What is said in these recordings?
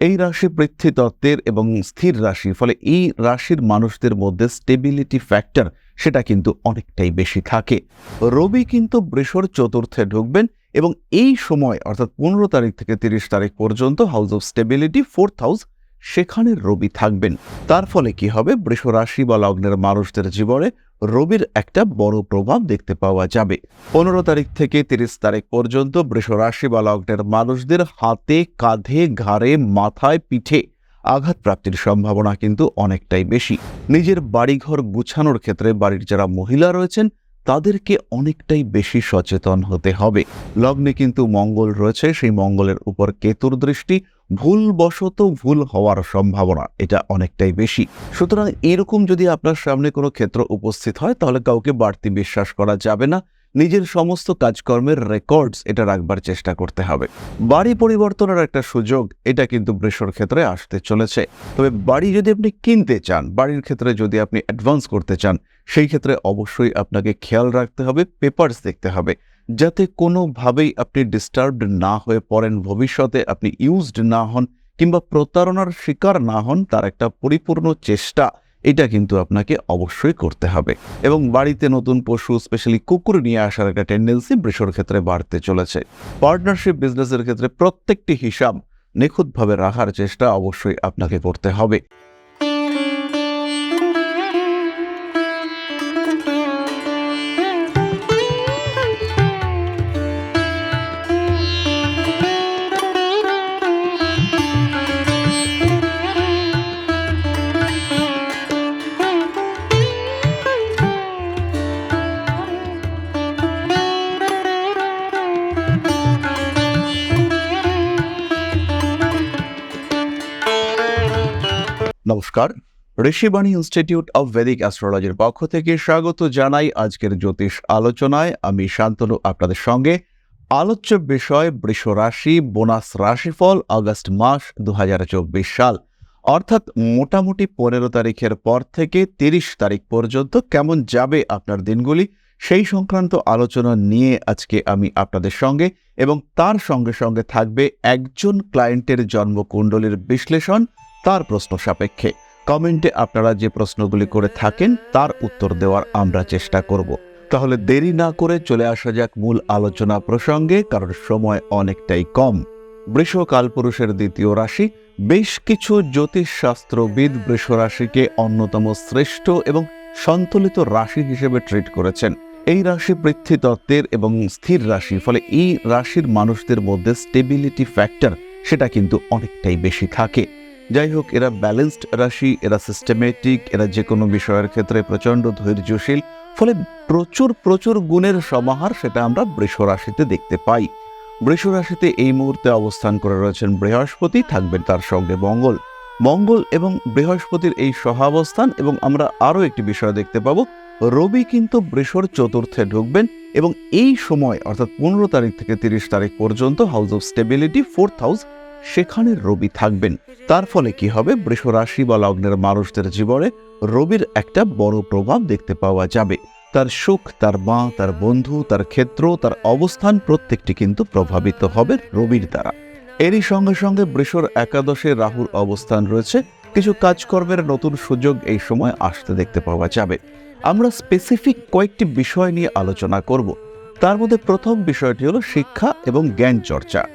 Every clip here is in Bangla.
এই রাশি পৃথ্বীতত্ত্বের এবং স্থির রাশি ফলে এই রাশির মানুষদের মধ্যে স্টেবিলিটি ফ্যাক্টর সেটা কিন্তু অনেকটাই বেশি থাকে। রবি কিন্তু বৃষর চতুর্থে ঢুকবেন এবং এই সময়, অর্থাৎ পনেরো তারিখ থেকে তিরিশ তারিখ পর্যন্ত house of stability fourth house সেখানে রবি থাকবেন। তার ফলে কি হবে? বৃষ রাশি বা লগ্নের মানুষদের জীবনে রবির একটা বড় প্রভাব দেখতে পাওয়া যাবে। পনেরো তারিখ থেকে তিরিশ তারিখ পর্যন্ত বৃষ রাশি বা লগ্নের মানুষদের হাতে, কাঁধে, ঘাড়ে, মাথায়, পিঠে আঘাত প্রাপ্তির সম্ভাবনা কিন্তু অনেকটাই বেশি। নিজের বাড়িঘর গুছানোর ক্ষেত্রে বাড়ির যারা মহিলা রয়েছেন, তাদেরকে অনেকটাই বেশি সচেতন হতে হবে। লগ্নে কিন্তু মঙ্গল রয়েছে, সেই মঙ্গলের উপর কেতুর দৃষ্টি ভুলবশত ভুল হওয়ার সম্ভাবনা, এটা অনেকটাই বেশি। সুতরাং এরকম যদি আপনার সামনে কোনো ক্ষেত্র উপস্থিত হয়, তাহলে কাউকে বাড়তি বিশ্বাস করা যাবে না। নিজের সমস্ত কাজকর্মের রেকর্ডস এটা রাখবার চেষ্টা করতে হবে। বাড়ি পরিবর্তনের একটা সুযোগ, এটা কিন্তু বৃষর ক্ষেত্রে আসতে চলেছে। তবে বাড়ি যদি আপনি কিনতে চান, বাড়ির ক্ষেত্রে যদি আপনি অ্যাডভান্স করতে চান, সেই ক্ষেত্রে অবশ্যই আপনাকে খেয়াল রাখতে হবে পেপারস দেখতে হবে। যাতে কোনোভাবেই আপনি ডিস্টার্বড না হয়ে পড়েন, ভবিষ্যতে আপনি ইউজড না হন কিংবা প্রতারণার শিকার না হন, তার একটা পরিপূর্ণ চেষ্টা, এটা কিন্তু আপনাকে অবশ্যই করতে হবে। এবং বাড়িতে নতুন পশু স্পেশালি কুকুর নিয়ে আসার একটা টেন্ডেন্সি বৃষর ক্ষেত্রে বাড়তে চলেছে। পার্টনারশিপ বিজনেসের ক্ষেত্রে প্রত্যেকটি হিসাব নিখুঁতভাবে রাখার চেষ্টা অবশ্যই আপনাকে করতে হবে। নমস্কার। ঋষিবাণী ইনস্টিটিউট অব ভেদিক অ্যাস্ট্রোলজির পক্ষ থেকে স্বাগত জানাই আজকের জ্যোতিষ আলোচনায়। আমি শান্তনু, আপনাদের সঙ্গে। আলোচ্য বিষয়, বৃষ রাশি, বোনাস রাশিফল, আগস্ট মাস দুহাজার চব্বিশ সাল। অর্থাৎ মোটামুটি পনেরো তারিখের পর থেকে তিরিশ তারিখ পর্যন্ত কেমন যাবে আপনার দিনগুলি, সেই সংক্রান্ত আলোচনা নিয়ে আজকে আমি আপনাদের সঙ্গে এবং তার সঙ্গে সঙ্গে থাকবে একজন ক্লায়েন্টের জন্মকুণ্ডলীর বিশ্লেষণ। তার প্রশ্ন সাপেক্ষে। কমেন্টে আপনারা যে প্রশ্নগুলি করে থাকেন, তার উত্তর দেওয়ার আমরা চেষ্টা করব। তাহলে দেরি না করে চলে আসা যাক মূল আলোচনা প্রসঙ্গে, কারণ সময় অনেকটাই কম। বৃষ কালপুরুষের দ্বিতীয় রাশি, বেশ কিছু জ্যোতিষশাস্ত্রবিদ বৃষ রাশিকে অন্যতম শ্রেষ্ঠ এবং সন্তুলিত রাশি হিসেবে ট্রিট করেছেন। এই রাশি পৃথ্বীতত্ত্বের এবং স্থির রাশি, ফলে এই রাশির মানুষদের মধ্যে স্টেবিলিটি ফ্যাক্টর সেটা কিন্তু অনেকটাই বেশি থাকে। যাই হোক এরা ব্যালেন্সড রাশি, এরা সিস্টেমেটিক এরা যে কোনো বিষয়ের ক্ষেত্রে প্রচণ্ড ধৈর্যশীল, ফলে প্রচুর প্রচুর গুণের সমাহার সেটা আমরা বৃষ রাশিতে দেখতে পাই। বৃষ রাশিতে এই মুহূর্তে অবস্থান করে রয়েছেন বৃহস্পতি, থাকবেন তার সঙ্গে মঙ্গল। মঙ্গল এবং বৃহস্পতির এই সহাবস্থান এবং আমরা আরও একটি বিষয় দেখতে পাবো, রবি কিন্তু বৃষর চতুর্থে ঢুকবেন এবং এই সময়, অর্থাৎ পনেরো তারিখ থেকে তিরিশ তারিখ পর্যন্ত house of stability fourth house সেখানে রবি থাকবেন। তার ফলে কি হবে? বৃষ রাশি বা লগ্নের মানুষদের জীবনে রবির একটা বড় প্রভাব দেখতে পাওয়া যাবে। তার সুখ, তার মা, তার বন্ধু, তার ক্ষেত্র, তার অবস্থান প্রত্যেকটি কিন্তু প্রভাবিত হবে রবির দ্বারা। এরই সঙ্গে সঙ্গে বৃষর একাদশে রাহুর অবস্থান রয়েছে। কিছু কাজকর্মের নতুন সুযোগ এই সময় আসতে দেখতে পাওয়া যাবে। আমরা স্পেসিফিক কয়েকটি বিষয় নিয়ে আলোচনা করব। তার মধ্যে প্রথম বিষয়টি হলো শিক্ষা এবং জ্ঞান চর্চা।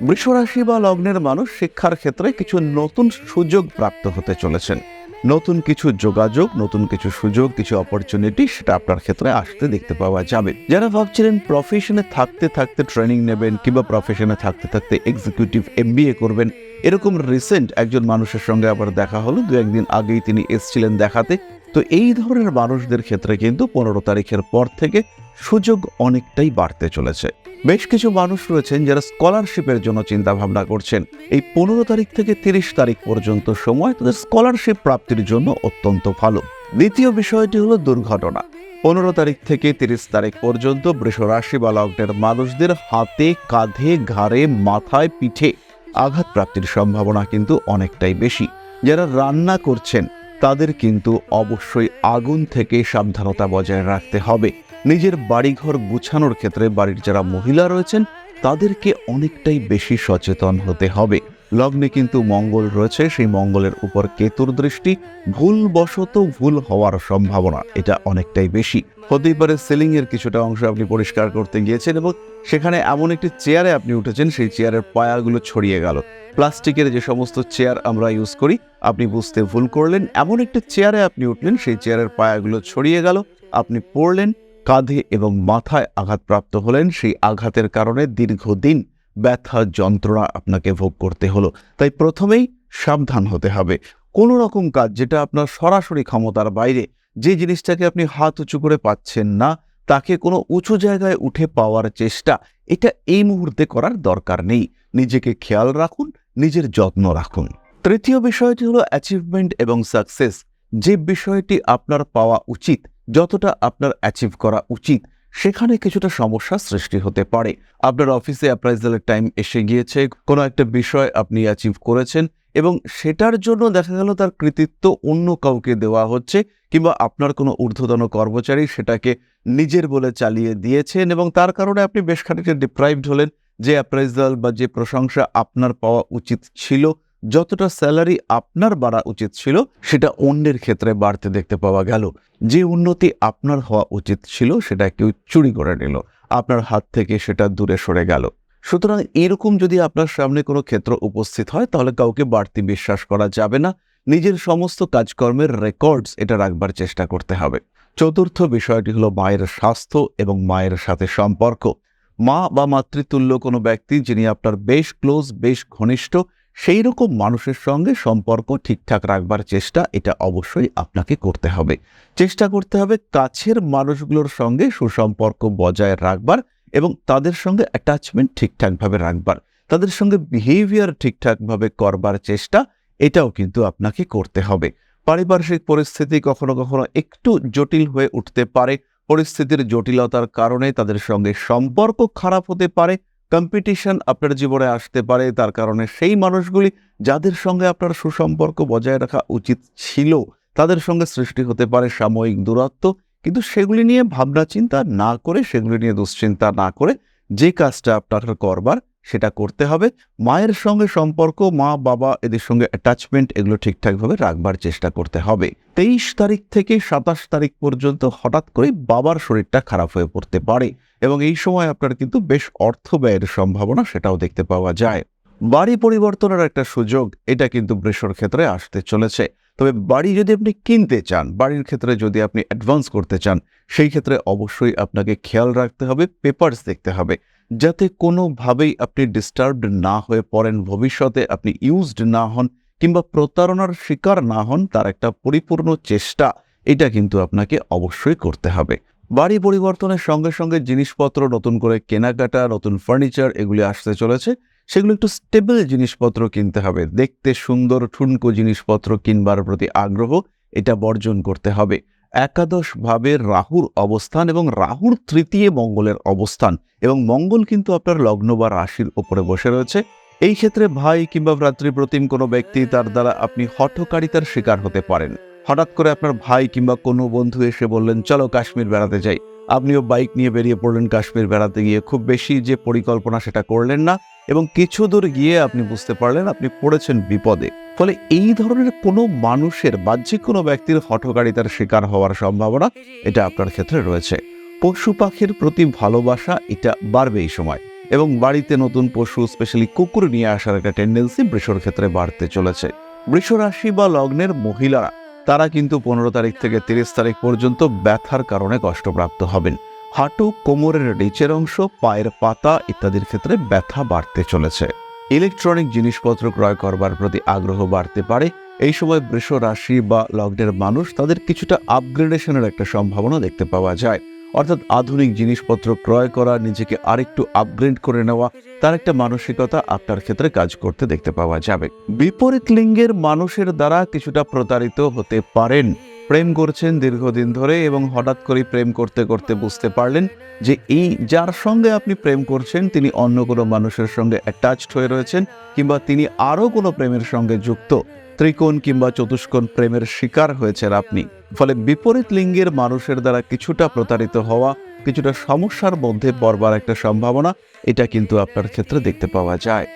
বৃষরাশি বা লগ্নের মানুষ শিক্ষার ক্ষেত্রে কিছু নতুন সুযোগ প্রাপ্ত হতে চলেছেন। নতুন কিছু যোগাযোগ, নতুন কিছু সুযোগ, কিছু অপরচুনিটি সেটা আপনার ক্ষেত্রে আসতে দেখতে পাওয়া যাবে। যারা ভাবছিলেন প্রফেশনে থাকতে থাকতে ট্রেনিং নেবেন কিংবা প্রফেশনে থাকতে থাকতে এক্সিকিউটিভ এমবিএ করবেন, এরকম রিসেন্ট একজন মানুষের সঙ্গে আবার দেখা হলো, দু একদিন আগেই তিনি এসছিলেন দেখাতে। তো এই ধরনের মানুষদের ক্ষেত্রে কিন্তু পনেরো তারিখের পর থেকে সুযোগ অনেকটাই বাড়তে চলেছে। বেশ কিছু মানুষ রয়েছেন যারা স্কলারশিপের জন্য চিন্তা ভাবনা করছেন। এই পনেরো তারিখ থেকে তিরিশ তারিখ পর্যন্ত সময় তাদের স্কলারশিপ প্রাপ্তির জন্য অত্যন্ত ভালো। দ্বিতীয় বিষয়টি হলো দুর্ঘটনা। পনেরো তারিখ থেকে তিরিশ তারিখ পর্যন্ত বৃষ রাশি বা লগ্নের মানুষদের হাতে, কাঁধে, ঘাড়ে, মাথায়, পিঠে আঘাত প্রাপ্তির সম্ভাবনা কিন্তু অনেকটাই বেশি। যারা রান্না করছেন, তাদের কিন্তু অবশ্যই আগুন থেকে সাবধানতা বজায় রাখতে হবে। নিজের বাড়িঘর গুছানোর ক্ষেত্রে বাড়ির যারা মহিলা রয়েছেন, তাদেরকে অনেকটাই বেশি সচেতন হতে হবে। লগ্নে কিন্তু মঙ্গল রয়েছে, সেই মঙ্গলের উপর কেতুর দৃষ্টি ভুলবশত ভুল হওয়ার সম্ভাবনা, এটা অনেকটাই বেশি। হতেই পারে সিলিং এর কিছুটা অংশ আপনি পরিষ্কার করতে গিয়েছেন এবং সেখানে এমন একটি চেয়ারে আপনি উঠেছেন, সেই চেয়ারের পায়াগুলো ছড়িয়ে গেল। প্লাস্টিকের যে সমস্ত চেয়ার আমরা ইউজ করি, আপনি বুঝতে ভুল করলেন, এমন একটি চেয়ারে আপনি উঠলেন, সেই চেয়ারের পায়াগুলো ছড়িয়ে গেল, আপনি পড়লেন কাঁধে এবং মাথায় আঘাতপ্রাপ্ত হলেন। সেই আঘাতের কারণে দীর্ঘদিন ব্যথা যন্ত্রণা আপনাকে ভোগ করতে হলো। তাই প্রথমেই সাবধান হতে হবে। কোনো রকম কাজ যেটা আপনার সরাসরি ক্ষমতার বাইরে, যে জিনিসটাকে আপনি হাত উঁচু করে পাচ্ছেন না, তাকে কোনো উঁচু জায়গায় উঠে পাওয়ার চেষ্টা, এটা এই মুহূর্তে করার দরকার নেই। নিজেকে খেয়াল রাখুন, নিজের যত্ন রাখুন। তৃতীয় বিষয়টি হলো অ্যাচিভমেন্ট এবং সাকসেস যে বিষয়টি আপনার পাওয়া উচিত যতটা আপনার অ্যাচিভ করা উচিত, সেখানে কিছুটা সমস্যা সৃষ্টি হতে পারে। আপনার অফিসে অ্যাপ্রাইজালের টাইম এসে গিয়েছে, কোনো একটা বিষয় আপনি অ্যাচিভ করেছেন এবং সেটার জন্য দেখা গেল তার কৃতিত্ব অন্য কাউকে দেওয়া হচ্ছে কিংবা আপনার কোনো ঊর্ধ্বতন কর্মচারী সেটাকে নিজের বলে চালিয়ে দিয়েছেন এবং তার কারণে আপনি বেশ খানিকটা ডিপ্রাইভড হলেন যে অ্যাপ্রাইজাল বা যে প্রশংসা আপনার পাওয়া উচিত ছিল। যতটা স্যালারি আপনার বাড়া উচিত ছিল, সেটা অন্যের ক্ষেত্রে বাড়তে দেখতে পাওয়া গেল। যে উন্নতি আপনার হওয়া উচিত ছিল, সেটা কেউ চুরি করে নিল। আপনার হাত থেকে সেটা দূরে সরে গেল। সুতরাং এরকম যদি আপনার সামনে কোনো ক্ষেত্র উপস্থিত হয়, তাহলে কাউকে বাড়তি বিশ্বাস করা যাবে না। নিজের সমস্ত কাজকর্মের রেকর্ডস এটা রাখবার চেষ্টা করতে হবে। চতুর্থ বিষয়টি হলো মায়ের স্বাস্থ্য এবং মায়ের সাথে সম্পর্ক। মা বা মাতৃতুল্য কোনো ব্যক্তি, যিনি আপনার বেশ ক্লোজ বেশ ঘনিষ্ঠ সেই রকম মানুষের সঙ্গে সম্পর্ক ঠিকঠাক রাখবার চেষ্টা এটা অবশ্যই আপনাকে করতে হবে। চেষ্টা করতে হবে কাছের মানুষগুলোর সঙ্গে সুসম্পর্ক বজায় রাখবার এবং তাদের সঙ্গে অ্যাটাচমেন্ট ঠিকঠাকভাবে রাখবার। তাদের সঙ্গে বিহেভিয়ার ঠিকঠাকভাবে করবার চেষ্টা এটাও কিন্তু আপনাকে করতে হবে। পারিপার্শ্বিক পরিস্থিতি কখনো কখনো একটু জটিল হয়ে উঠতে পারে। পরিস্থিতির জটিলতার কারণে তাদের সঙ্গে সম্পর্ক খারাপ হতে পারে। কম্পিটিশন আপনার জীবনে আসতে পারে, তার কারণে সেই মানুষগুলি যাদের সঙ্গে আপনার সুসম্পর্ক বজায় রাখা উচিত ছিল, তাদের সঙ্গে সৃষ্টি হতে পারে সাময়িক দূরত্ব। কিন্তু সেগুলি নিয়ে ভাবনা চিন্তা না করে, সেগুলি নিয়ে দুশ্চিন্তা না করে যে কাজটা আপনার করবার, সেটা করতে হবে। মায়ের সঙ্গে সম্পর্ক, মা, বাবা এদের সঙ্গে অ্যাটাচমেন্ট এগুলো ঠিকঠাকভাবে রাখবার চেষ্টা করতে হবে। তেইশ তারিখ থেকে সাতাশ তারিখ পর্যন্ত হঠাৎ করে বাবার শরীরটা খারাপ হয়ে পড়তে পারে। এবং এই সময় আপনার কিন্তু বেশ অর্থ ব্যয়ের সম্ভাবনা সেটাও দেখতে পাওয়া যায়। বাড়ি পরিবর্তনের একটা সুযোগ, এটা কিন্তু বৃষর ক্ষেত্রে আসতে চলেছে। তবে বাড়ি যদি আপনি কিনতে চান, বাড়ির ক্ষেত্রে যদি আপনি অ্যাডভান্স করতে চান, সেই ক্ষেত্রে অবশ্যই আপনাকে খেয়াল রাখতে হবে পেপারস দেখতে হবে। যাতে কোনোভাবেই আপনি ডিস্টার্বড না হয়ে পড়েন, ভবিষ্যতে আপনি ইউজড না হন কিংবা প্রতারণার শিকার না হন, তার একটা পরিপূর্ণ চেষ্টা, এটা কিন্তু আপনাকে অবশ্যই করতে হবে। বাড়ি পরিবর্তনের সঙ্গে সঙ্গে জিনিসপত্র নতুন করে কেনাকাটা, নতুন ফার্নিচার এগুলি আসতে চলেছে। সেগুলো একটু স্টেবল জিনিসপত্র কিনতে হবে। দেখতে সুন্দর ঠুনকো জিনিসপত্র কিনবার প্রতি আগ্রহ, এটা বর্জন করতে হবে। একাদশ ভাবে রাহুর অবস্থান এবং রাহুর তৃতীয় মঙ্গলের অবস্থান এবং মঙ্গল কিন্তু আপনার লগ্ন বা রাশির ওপরে বসে রয়েছে। এই ক্ষেত্রে ভাই কিংবা ভ্রাতৃপ্রতিম কোনো ব্যক্তি তার দ্বারা আপনি হঠকারিতার শিকার হতে পারেন। হঠাৎ করে আপনার ভাই কিংবা কোনো বন্ধু এসে বললেন, চলো কাশ্মীর বেড়াতে যাই। আপনিও বাইক নিয়ে বেরিয়ে পড়লেন কাশ্মীর বেড়াতে গিয়ে। খুব বেশি যে পরিকল্পনা সেটা করলেন না এবং কিছু দূর গিয়ে আপনি বুঝতে পারলেন আপনি পড়েছেন বিপদে। ফলে এই ধরনের কোনো মানুষের বাহ্যিক কোনো ব্যক্তির হঠকারিতার শিকার হওয়ার সম্ভাবনা এটা আপনার ক্ষেত্রে রয়েছে। পশু পাখির প্রতি ভালোবাসা এটা বাড়বে এই সময় এবং বাড়িতে নতুন পশু স্পেশালি কুকুর নিয়ে আসার একটা টেন্ডেন্সি বৃষর ক্ষেত্রে বাড়তে চলেছে। বৃষ রাশি বা লগ্নের মহিলারা তারা কিন্তু পনেরো তারিখ থেকে তিরিশ তারিখ পর্যন্ত ব্যথার কারণে কষ্টপ্রাপ্ত হবেন। হাঁটু, কোমরের নিচের অংশ, পায়ের পাতা ইত্যাদির ক্ষেত্রে ব্যথা বাড়তে চলেছে। ইলেকট্রনিক জিনিসপত্র ক্রয় করবার প্রতি আগ্রহ বাড়তে পারে। এই সময় বৃষ রাশি বা লগ্নের মানুষ তাদের কিছুটা আপগ্রেডেশনের একটা সম্ভাবনা দেখতে পাওয়া যায়। অর্থাৎ আধুনিক জিনিসপত্র ক্রয় করা, নিজেকে আরেকটু আপগ্রেড করে নেওয়া, তার একটা মানসিকতা আপনার ক্ষেত্রে কাজ করতে দেখতে পাওয়া যাবে। বিপরীত লিঙ্গের মানুষের দ্বারা কিছুটা প্রতারিত হতে পারেন। প্রেম করছেন দীর্ঘদিন ধরে এবং হঠাৎ করে প্রেম করতে করতে বুঝতে পারলেন যে এই যার সঙ্গে আপনি প্রেম করছেন, তিনি অন্য কোনো মানুষের সঙ্গে অ্যাটাচড হয়ে রয়েছেন কিংবা তিনি আরও কোনো প্রেমের সঙ্গে যুক্ত, ত্রিকোণ কিংবা চতুষ্কোণ প্রেমের শিকার হয়েছেন আপনি। ফলে বিপরীত লিঙ্গের মানুষের দ্বারা কিছুটা প্রতারিত হওয়া, কিছুটা সমস্যার মধ্যে পড়বার একটা সম্ভাবনা, এটা কিন্তু আপনার ক্ষেত্রে দেখতে পাওয়া যায়।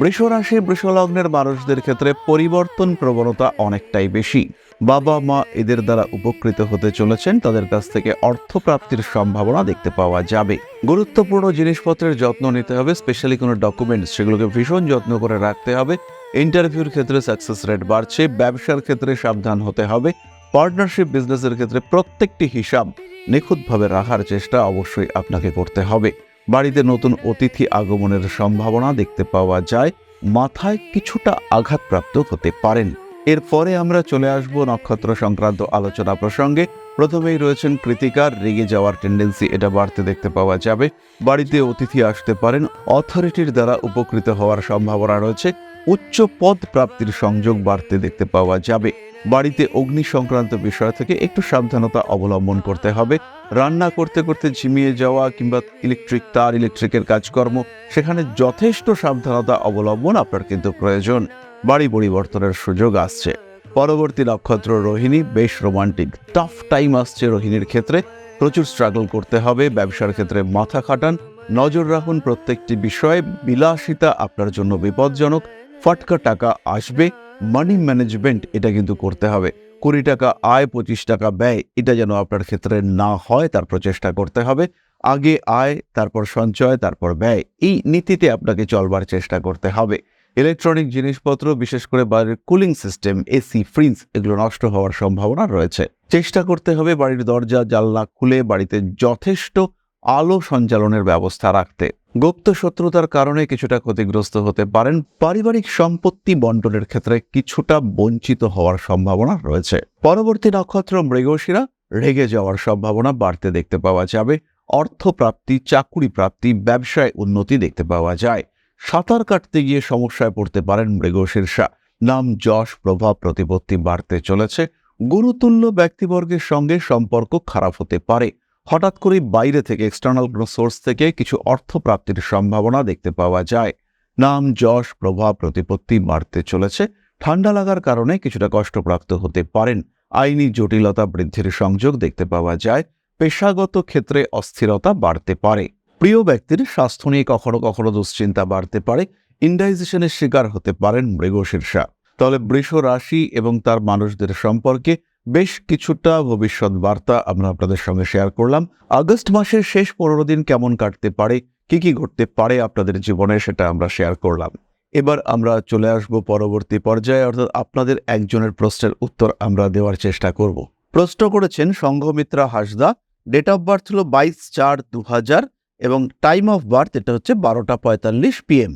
বৃষরাশি, বৃষলগ্নের মানুষদের ক্ষেত্রে পরিবর্তন প্রবণতা অনেকটাই বেশি। বাবা, মা এদের দ্বারা উপকৃত হতে চলেছেন, তাদের কাছ থেকে অর্থপ্রাপ্তির সম্ভাবনা দেখতে পাওয়া যাবে। গুরুত্বপূর্ণ জিনিসপত্রের যত্ন নিতে হবে স্পেশালি কোনো ডকুমেন্টস সেগুলোকে ভীষণ যত্ন করে রাখতে হবে। ইন্টারভিউর ক্ষেত্রে সাকসেস রেট বাড়ছে, ব্যবসার ক্ষেত্রে সাবধান হতে হবে পার্টনারশিপ বিজনেসের ক্ষেত্রে প্রত্যেকটি হিসাব নিখুঁতভাবে রাখার চেষ্টা অবশ্যই আপনাকে করতে হবে। বাড়িতে নতুন অতিথি আগমনের সম্ভাবনা দেখতে পাওয়া যায়, মাথায় কিছুটা আঘাতপ্রাপ্ত হতে পারেন। এরপরে আমরা চলে আসব নক্ষত্র সংক্রান্ত আলোচনা প্রসঙ্গে। প্রথমেই রয়েছেন কৃতিকার, রেগে যাওয়ার টেন্ডেন্সি এটা বাড়তে দেখতে পাওয়া যাবে। বাড়িতে অতিথি আসতে পারেন অথরিটির দ্বারা উপকৃত হওয়ার সম্ভাবনা রয়েছে। উচ্চ পদ প্রাপ্তির সংযোগ বাড়তে দেখতে পাওয়া যাবে। বাড়িতে অগ্নি সংক্রান্ত বিষয় থেকে একটু সাবধানতা অবলম্বন করতে হবে। রান্না করতে করতে ঝিমিয়ে যাওয়া কিংবা ইলেকট্রিক তার ইলেকট্রিকের কাজকর্ম, সেখানে যথেষ্ট সাবধানতা অবলম্বন আপনার কিন্তু প্রয়োজন। বাড়ি পরিবর্তনের সুযোগ আসছে। পরবর্তী নক্ষত্র রোহিণী বেশ রোমান্টিক। টাফ টাইম আসছে রোহিণীর ক্ষেত্রে। প্রচুর স্ট্রাগল করতে হবে, ব্যবসার ক্ষেত্রে মাথা খাটান। নজর রাখুন প্রত্যেকটি বিষয়ে। বিলাসিতা আপনার জন্য বিপজ্জনক। ফটকা টাকা আসবে। মানি ম্যানেজমেন্ট এটা কিন্তু করতে হবে। কুড়ি টাকা আয়, পঁচিশ টাকা ব্যয়, এটা যেন আপনার ক্ষেত্রে না হয় তার প্রচেষ্টা করতে হবে। আগে আয়, তারপর সঞ্চয়, তারপর ব্যয়, এই নীতিতে আপনাকে চলবার চেষ্টা করতে হবে। ইলেকট্রনিক জিনিসপত্র, বিশেষ করে বাড়ির কুলিং সিস্টেম, এসি, ফ্রিজ, এগুলো নষ্ট হওয়ার সম্ভাবনা রয়েছে। চেষ্টা করতে হবে বাড়ির দরজা, জানলা খুলে বাড়িতে যথেষ্ট আলো সঞ্চালনের ব্যবস্থা রাখতে। গুপ্ত শত্রুতার কারণে কিছুটা ক্ষতিগ্রস্ত হতে পারেন পারিবারিক সম্পত্তি বন্টনের ক্ষেত্রে কিছুটা বঞ্চিত হওয়ার সম্ভাবনা রয়েছে। পরবর্তী নক্ষত্র মৃগশিরা, রেগে যাওয়ার সম্ভাবনা বাড়তে দেখতে পাওয়া যাবে। অর্থপ্রাপ্তি চাকুরি প্রাপ্তি ব্যবসায় উন্নতি দেখতে পাওয়া যায়। সাঁতার কাটতে গিয়ে সমস্যায় পড়তে পারেন মৃগশীর্ষা নাম যশ, প্রভাব, প্রতিপত্তি বাড়তে চলেছে। গুরুতুল্য ব্যক্তিবর্গের সঙ্গে সম্পর্ক খারাপ হতে পারে। হঠাৎ করেই বাইরে থেকে এক্সটার্নাল কোনো সোর্স থেকে কিছু অর্থ প্রাপ্তির সম্ভাবনা দেখতে পাওয়া যায়। নাম যশ, প্রভাব, প্রতিপত্তি বাড়তে চলেছে। ঠান্ডা লাগার কারণে কিছুটা কষ্টপ্রাপ্ত হতে পারেন। আইনি জটিলতা বৃদ্ধির সংযোগ দেখতে পাওয়া যায়। পেশাগত ক্ষেত্রে অস্থিরতা বাড়তে পারে। প্রিয় ব্যক্তির স্বাস্থ্য নিয়ে কখনো কখনো দুশ্চিন্তা বাড়তে পারে ইন্ডাইজেশনের শিকার হতে পারেন মৃগশীর্ষা তাহলে বৃষ রাশি এবং তার মানুষদের সম্পর্কে বেশ কিছুটা ভবিষ্যৎ বার্তা আমরা আপনাদের সঙ্গে শেয়ার করলাম। আগস্ট মাসের শেষ পনেরো দিন কেমন কাটতে পারে, কি কি ঘটতে পারে আপনাদের জীবনে সেটা আমরা শেয়ার করলাম। এবার আমরা চলে আসব পরবর্তী পর্যায়ে, অর্থাৎ আপনাদের একজনের প্রশ্নের উত্তর আমরা দেওয়ার চেষ্টা করব। প্রশ্ন করেছেন Sanghamitra Hansda date of birth হল বাইশ চার দু হাজার এবং টাইম অফ বার্থ এটা হচ্ছে বারোটা পঁয়তাল্লিশ পিএম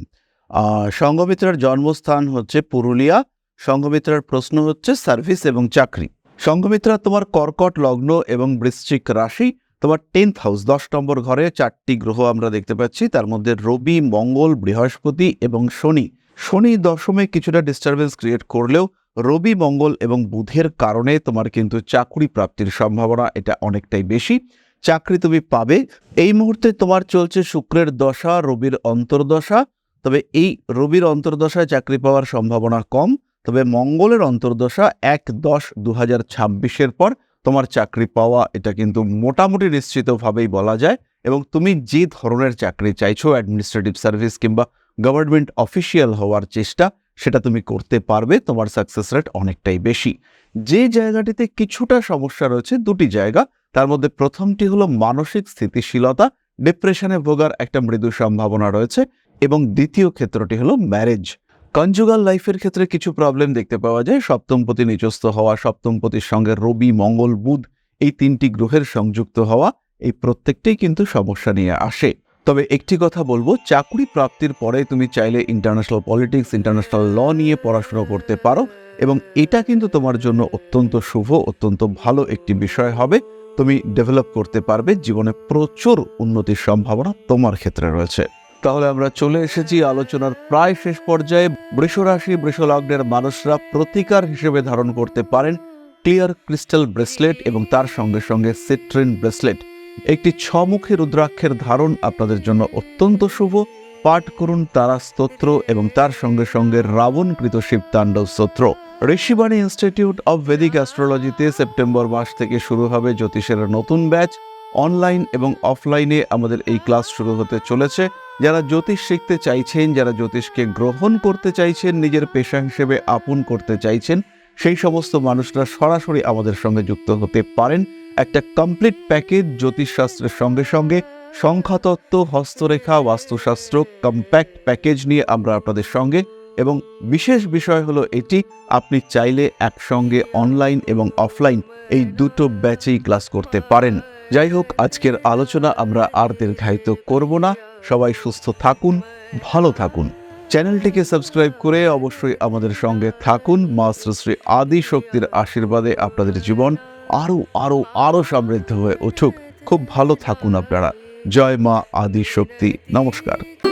সংঘমিত্রার জন্মস্থান হচ্ছে পুরুলিয়া সংঘমিত্রার প্রশ্ন হচ্ছে সার্ভিস এবং চাকরি। সংঘমিত্রা তোমার কর্কট লগ্ন এবং বৃশ্চিক রাশি, তোমার টেন্থ হাউস দশ নম্বর ঘরে চারটি গ্রহ আমরা দেখতে পাচ্ছি, তার মধ্যে রবি, মঙ্গল, বৃহস্পতি এবং শনি। শনি দশমে কিছুটা ডিস্টারবেন্স ক্রিয়েট করলেও রবি, মঙ্গল এবং বুধের কারণে তোমার কিন্তু চাকরি প্রাপ্তির সম্ভাবনা এটা অনেকটাই বেশি। চাকরি তুমি পাবে। এই মুহূর্তে তোমার চলছে শুক্রের দশা, রবির অন্তর্দশা। তবে এই রবির অন্তর্দশায় চাকরি পাওয়ার সম্ভাবনা কম। তবে মঙ্গলের অন্তর্দশা এক দশ দু হাজার ছাব্বিশের পর তোমার চাকরি পাওয়া, এটা কিন্তু মোটামুটি নিশ্চিতভাবেই বলা যায়। এবং তুমি যে ধরনের চাকরি চাইছো অ্যাডমিনিস্ট্রেটিভ সার্ভিস কিংবা গভর্নমেন্ট অফিসিয়াল হওয়ার চেষ্টা, সেটা তুমি করতে পারবে। তোমার সাকসেস রেট অনেকটাই বেশি। যে জায়গাটিতে কিছুটা সমস্যা রয়েছে, দুটি জায়গা। তার মধ্যে প্রথমটি হলো মানসিক স্থিতিশীলতা ডিপ্রেশনে ভোগার একটা মৃদু সম্ভাবনা রয়েছে এবং দ্বিতীয় ক্ষেত্রটি হলো ম্যারেজ কনজুগাল লাইফের ক্ষেত্রে কিছু প্রবলেম দেখতে পাওয়া যায়। সপ্তমপতি নিচস্থ হওয়া, সপ্তমপতির সঙ্গে রবি, মঙ্গল, বুধ এই তিনটি গ্রহের সংযুক্ত হওয়া এই প্রত্যেকটাই কিন্তু সমস্যা নিয়ে আসে। তবে একটি কথা বলব, চাকরি প্রাপ্তির পরে তুমি চাইলে ইন্টারন্যাশনাল পলিটিক্স ইন্টারন্যাশনাল ল নিয়ে পড়াশোনা করতে পারো এবং এটা কিন্তু তোমার জন্য অত্যন্ত শুভ, অত্যন্ত ভালো একটি বিষয় হবে। তুমি ডেভেলপ করতে পারবে, জীবনে প্রচুর উন্নতির সম্ভাবনা তোমার ক্ষেত্রে রয়েছে। তাহলে আমরা চলে এসেছি আলোচনার প্রায় শেষ পর্যায়ে। বৃষরাশি বৃষলগ্নের মানুষরা প্রতিকার হিসেবে ধারণ করতে পারেন ক্লিয়ার ক্রিস্টাল ব্রেসলেট এবং তার সঙ্গে সঙ্গে সিট্রিন ব্রেসলেট একটি ছমুখী রুদ্রাক্ষের ধারণ আপনাদের জন্য অত্যন্ত শুভ। পাঠ করুন তারা স্তোত্র এবং তার সঙ্গে সঙ্গে রাবণকৃত শিবতাণ্ডব স্তোত্র। ঋষিবাণী ইনস্টিটিউট অব ভেদিক অ্যাস্ট্রোলজিতে সেপ্টেম্বর মাস থেকে শুরু হবে জ্যোতিষের নতুন ব্যাচ। অনলাইন এবং অফলাইনে আমাদের এই ক্লাস শুরু হতে চলেছে। যারা জ্যোতিষ শিখতে চাইছেন, যারা জ্যোতিষকে গ্রহণ করতে চাইছেন, নিজের পেশা হিসেবে আপন করতে চাইছেন, সেই সমস্ত মানুষরা সরাসরি আমাদের সঙ্গে যুক্ত হতে পারেন। একটা কমপ্লিট প্যাকেজ জ্যোতিষশাস্ত্রের সঙ্গে সঙ্গে। সংখ্যাতত্ত্ব, হস্তরেখা, বাস্তুশাস্ত্র, কম্প্যাক্ট প্যাকেজ নিয়ে আমরা আপনাদের সঙ্গে এবং বিশেষ বিষয় হলো এটি, আপনি চাইলে একসঙ্গে অনলাইন এবং অফলাইন এই দুটো ব্যাচেই ক্লাস করতে পারেন। যাই হোক, আজকের আলোচনা আমরা আর দীর্ঘায়িত করব না। সবাই সুস্থ থাকুন, ভালো থাকুন। চ্যানেলটিকে সাবস্ক্রাইব করে অবশ্যই আমাদের সঙ্গে থাকুন। মা শ্রী আদি শক্তির আশীর্বাদে আপনাদের জীবন আরও আরও আরও সমৃদ্ধ হয়ে উঠুক। খুব ভালো থাকুন আপনারা। জয় মা আদি শক্তি। নমস্কার।